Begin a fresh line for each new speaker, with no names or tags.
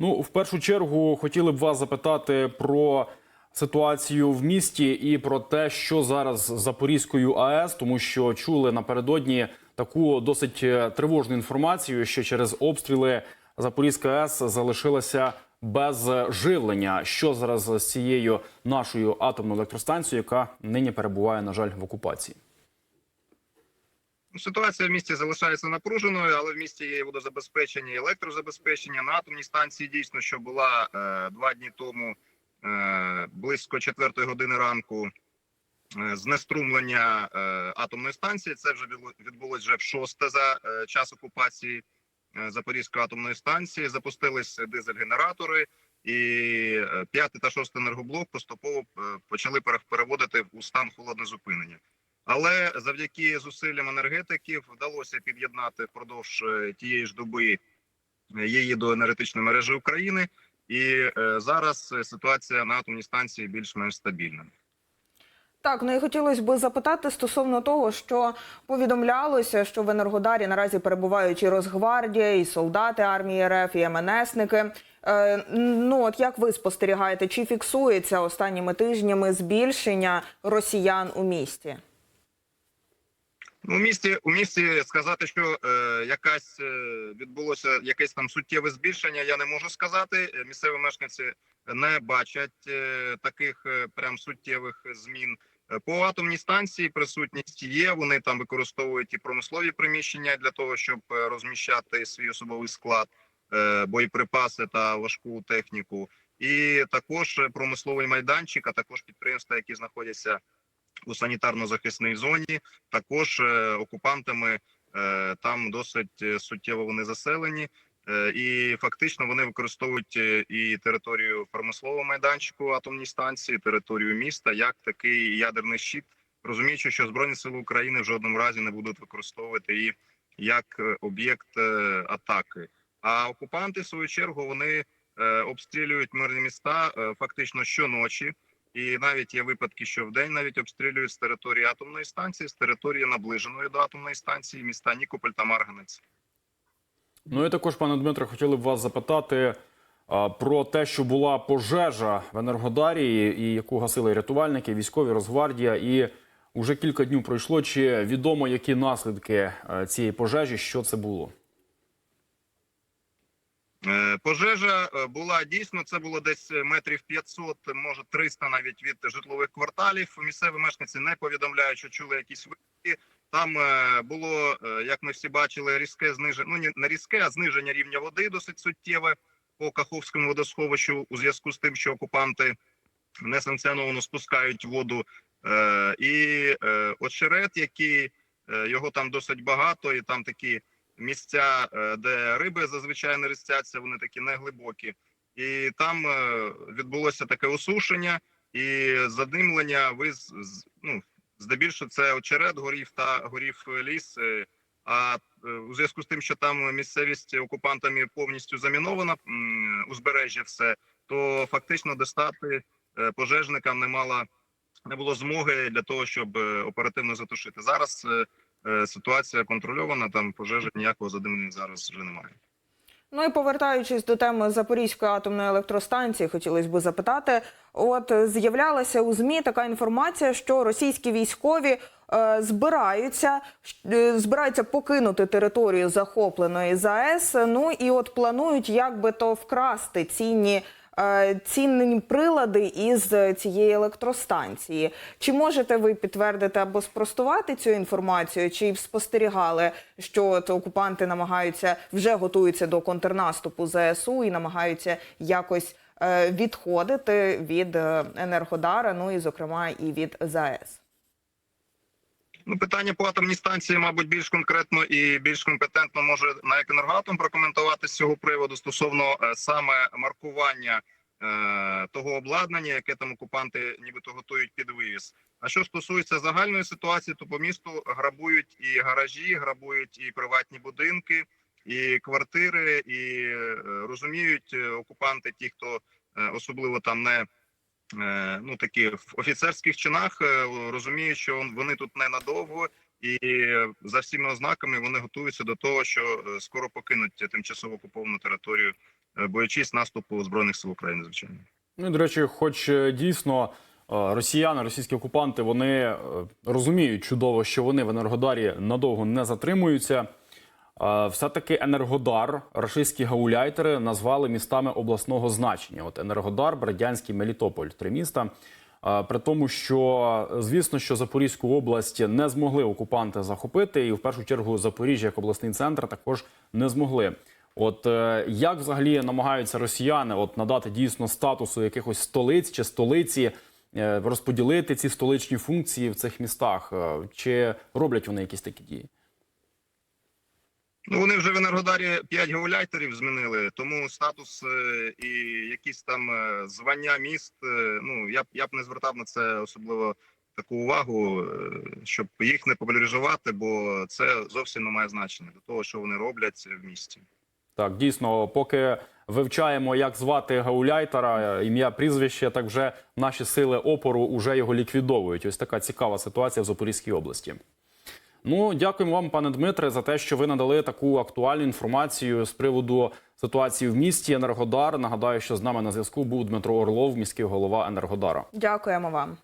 Ну, в першу чергу, хотіли б вас запитати про ситуацію в місті і про те, що зараз з Запорізькою АЕС, тому що чули напередодні таку досить е, тривожну інформацію, що через обстріли Запорізька АЕС залишилася без живлення. Що зараз з цією нашою атомною електростанцією, яка нині перебуває, на жаль, в окупації?
Ситуація в місті залишається напруженою, але в місті є водозабезпечення, електрозабезпечення. На атомній станції дійсно, що була е, два дні тому е, близько четвертої години ранку. е, Знеструмлення е, атомної станції це вже відбулось вже в шосте за е, час окупації е, Запорізької атомної станції. Запустились дизель-генератори, і е, п'ятий та шостий енергоблок поступово е, почали переводити у стан холодне зупинення. Але завдяки зусиллям енергетиків вдалося під'єднати впродовж е, тієї ж доби е, її до енергетичної мережі України, і е, зараз ситуація на атомній станції більш-менш стабільна.
Так, ну і хотілося б запитати стосовно того, що повідомлялося, що в Енергодарі наразі перебувають і Росгвардія, і солдати армії РФ, і МНСники. Е, ну от як ви спостерігаєте, чи фіксується останніми тижнями збільшення росіян у місті?
Ну, у місті у місті сказати, що е, якась е, відбулося якесь там суттєве збільшення. Я не можу сказати. Е, Місцеві мешканці не бачать е, таких е, прям суттєвих змін. Е, По атомній станції присутність є. Вони там використовують і промислові приміщення для того, щоб розміщати свій особовий склад, е, боєприпаси та важку техніку. І також промисловий майданчик, а також підприємства, які знаходяться у санітарно-захисній зоні. Також е, окупантами е, там досить е, суттєво вони заселені. І фактично вони використовують і територію промислового майданчику атомній станції, територію міста як такий ядерний щит, розуміючи, що збройні сили України в жодному разі не будуть використовувати її як об'єкт атаки. А окупанти, в свою чергу, вони обстрілюють мирні міста фактично щоночі. І навіть є випадки, що в день навіть обстрілюють з території атомної станції, з території наближеної до атомної станції міста Нікополь та Марганець.
Ну і також, пане Дмитре, хотіли б вас запитати а, про те, що була пожежа в Енергодарі, і яку гасили рятувальники, військові, Росгвардія. І вже кілька днів пройшло. Чи відомо, які наслідки е, цієї пожежі, що це було?
Е, Пожежа е, була дійсно. Це було десь метрів 500, може 300 навіть від житлових кварталів. Місцеві мешканці не повідомляють, що чули якісь вибухи. Там е, було, е, як ми всі бачили, різке зниження. Ну не різке, а зниження рівня води досить суттєве по Каховському водосховищу у зв'язку з тим, що окупанти несанкціоновано спускають воду. Е, І е, очерет, який е, його там досить багато, і там такі місця, е, де риби зазвичай не ростяться, вони такі неглибокі. І там е, відбулося таке осушення і задимлення. Ви ну, здебільшого це очерет горів та горів ліс. е, А у зв'язку з тим, що там місцевість окупантами повністю замінована, узбережжя все, то фактично достати пожежникам не мала не було змоги для того, щоб оперативно затушити. Зараз ситуація контрольована. Там пожежі ніякого задимлення зараз вже немає.
Ну і повертаючись до теми Запорізької атомної електростанції, хотілося б запитати: от е, з'являлася у змі така інформація, що російські військові е, збираються е, збираються покинути територію захопленої ЗАЕС. Ну і от планують як би то вкрасти цінні. Е, Цінні прилади із цієї електростанції. Чи можете ви підтвердити або спростувати цю інформацію? Чи спостерігали, що от окупанти намагаються вже готуються до контрнаступу ЗСУ і намагаються якось е, відходити від е, Енергодара, ну і зокрема і від ЗАЕС?
Ну, питання по атомній станції, мабуть, більш конкретно і більш компетентно може на «Енергоатом» прокоментувати з цього приводу стосовно е, саме маркування е, того обладнання, яке там окупанти нібито готують під вивіз. А що стосується загальної ситуації, то по місту грабують і гаражі, грабують і приватні будинки, і квартири, і е, розуміють е, окупанти, ті, хто е, особливо там не ну такі в офіцерських чинах е, розуміють, що вони тут ненадовго, і е, за всіма ознаками вони готуються до того, що е, скоро покинуть тимчасово окуповану територію е, боючись наступу збройних сил України, звичайно.
Ну до речі, хоч е, дійсно е, росіяни, російські окупанти, вони е, розуміють чудово, що вони в Енергодарі надовго не затримуються. Е, Все-таки Енергодар, рашистські гауляйтери назвали містами обласного значення. От Енергодар, Бердянський, Мелітополь три міста. При тому, що звісно, що Запорізьку область не змогли окупанти захопити, і в першу чергу Запоріжжя як обласний центр також не змогли. От е, як взагалі намагаються росіяни от надати дійсно статусу якихось столиць чи столиці, е, розподілити ці столичні функції в цих містах? Е, Чи роблять вони якісь такі дії?
Ну вони вже в Енергодарі 5 гауляйтерів змінили, тому статус е, і якісь там е, звання міст. е, Ну я б я б не звертав на це особливо таку увагу, щоб їх не популяризувати, бо це зовсім не має значення до того, що вони роблять в місті.
Так, дійсно, поки вивчаємо, як звати гауляйтера, ім'я, прізвище, так вже наші сили опору вже його ліквідовують. Ось така цікава ситуація в Запорізькій області. Ну, дякуємо вам, пане Дмитре, за те, що ви надали таку актуальну інформацію з приводу ситуації в місті Енергодар. Нагадаю, що з нами на зв'язку був Дмитро Орлов, міський голова Енергодара.
Дякуємо вам.